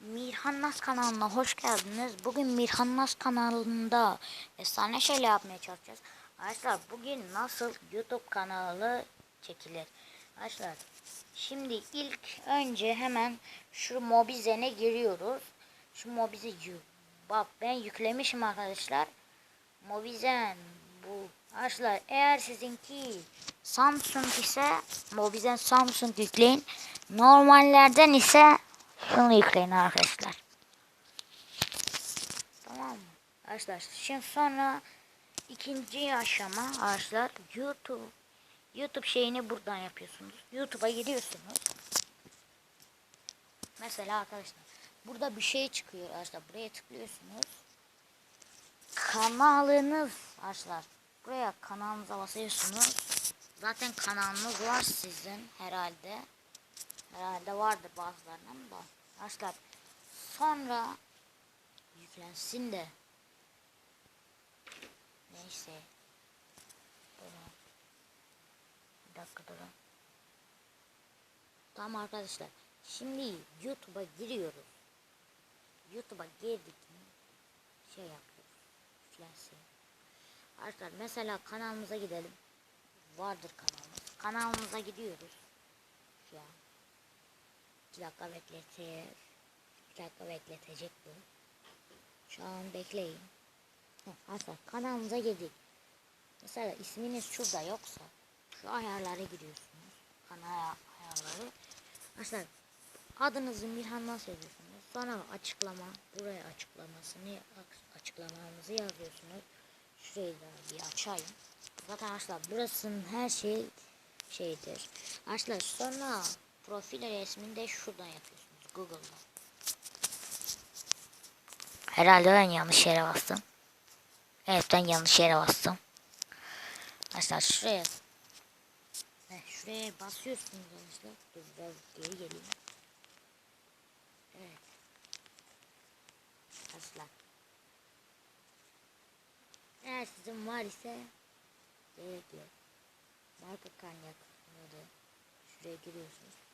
Mirhan Nas kanalına hoş geldiniz. Bugün Mirhan Nas kanalında efsane şeyler yapmaya çalışacağız. Arkadaşlar bugün nasıl YouTube kanalı çekilir? Arkadaşlar şimdi ilk önce hemen şu Mobizen'e giriyoruz. Şu Mobize bak ben yüklemişim arkadaşlar. Mobizen bu arkadaşlar eğer sizinki Samsung ise Mobizen Samsung yükleyin. Normallerden ise şunu yükleyin arkadaşlar. Tamam mı? Arkadaşlar şimdi sonra ikinci aşama arkadaşlar YouTube YouTube şeyini buradan yapıyorsunuz. YouTube'a giriyorsunuz. Mesela arkadaşlar burada bir şey çıkıyor arkadaşlar. Buraya tıklıyorsunuz. Kanalınız arkadaşlar. Buraya kanalınıza basıyorsunuz. Zaten kanalınız var sizin herhalde. Herhalde vardır bazılarının da. Arkadaşlar sonra yüklensin de. Neyse. Durun. Bir dakika durun. Tamam arkadaşlar. Şimdi YouTube'a giriyoruz. YouTube'a girdik mi şey yapıyoruz. Yüklensin. Arkadaşlar mesela kanalımıza gidelim. Vardır kanalımız. Kanalımıza gidiyoruz. Şu an. 2 dakika bekletir. 2 dakika bekletecek bu. Şu an bekleyin. Heh, Arkadaşlar kanalımıza girdik. Mesela isminiz şurada yoksa şu ayarlara giriyorsunuz. Kanal ayarları. Arkadaşlar adınızı Mirhan nasıl yazıyorsunuz? Sonra açıklama. Buraya açıklamasını açıklamanızı yazıyorsunuz. Şurayı da bir açayım. Zaten arkadaşlar burasının her şey şeydir. Arkadaşlar sonra profil resmini de şuradan yapıyorsunuz. Google'da. Herhalde ben yanlış yere bastım. Evet ben yanlış yere bastım. Arkadaşlar şuraya Heh, şuraya basıyorsunuz arkadaşlar. Dur biraz geri geleyim. Evet. Arkadaşlar. Eğer sizin var ise gerek yok. Marka modu. Şuraya giriyorsunuz.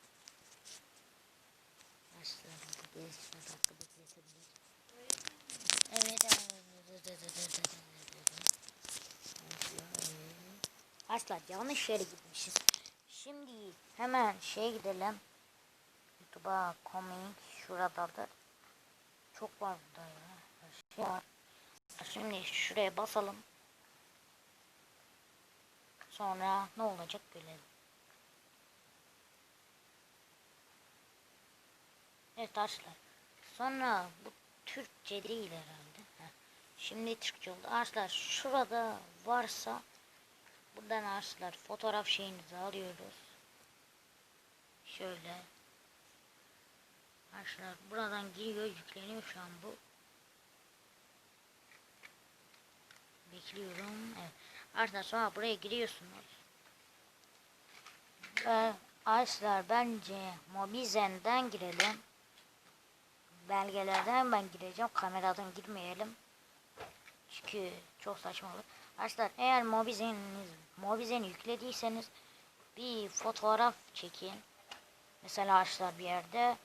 Başlarında gelişme dakika bekletebilir. Evet. Arkadaşlar yanlış yere gitmişiz. Şimdi hemen şey gidelim. YouTube'a coming şuradadır. Çok var burada ya. Şey var. Şimdi şuraya basalım. Sonra ne olacak görelim. Evet arkadaşlar. Sonra bu Türkçe değil herhalde. Heh. Şimdi Türkçe oldu. Arkadaşlar şurada varsa buradan arkadaşlar fotoğraf şeyinizi alıyoruz. Şöyle. Arkadaşlar buradan giriyor yükleniyor şu an bu. Bekliyorum. Evet. Arkadaşlar sonra buraya giriyorsunuz. Ve arkadaşlar bence Mobizen'den girelim. Belgelerden ben gireceğim. Kameradan girmeyelim. Çünkü çok saçma. Arkadaşlar eğer Mobizen'iniz Mobizen'i yüklediyseniz bir fotoğraf çekin. Mesela arkadaşlar bir yerde.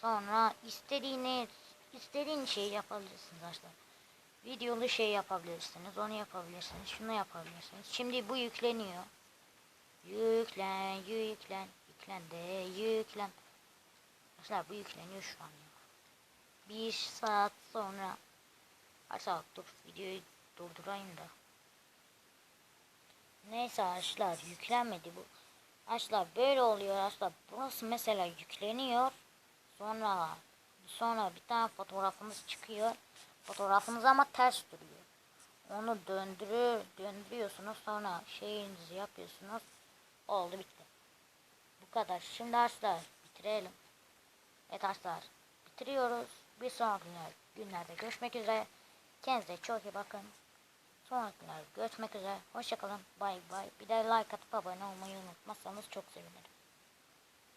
Sonra istediğiniz istediğin şeyi yapabilirsiniz arkadaşlar videolu şey yapabilirsiniz. Onu yapabilirsiniz. Şunu yapabilirsiniz. Şimdi bu yükleniyor. Yüklen, yüklen, yüklen de, yüklen. Arkadaşlar bu yükleniyor şu an. Bir saat sonra Arkadaşlar dur videoyu durdurayım da. Neyse arkadaşlar yüklenmedi bu. Arkadaşlar böyle oluyor arkadaşlar. Burası mesela yükleniyor. Sonra sonra bir tane fotoğrafımız çıkıyor. Fotoğrafınız ama ters duruyor. Onu döndürür, döndürüyorsunuz sonra şeyinizi yapıyorsunuz. Oldu bitti. Bu kadar. Şimdi arkadaşlar bitirelim. Evet arkadaşlar bitiriyoruz. Bir sonraki günler, günlerde görüşmek üzere. Kendinize çok iyi bakın. Sonraki günlerde görüşmek üzere. Hoşçakalın. Bay bay. Bir de like atıp abone olmayı unutmazsanız çok sevinirim.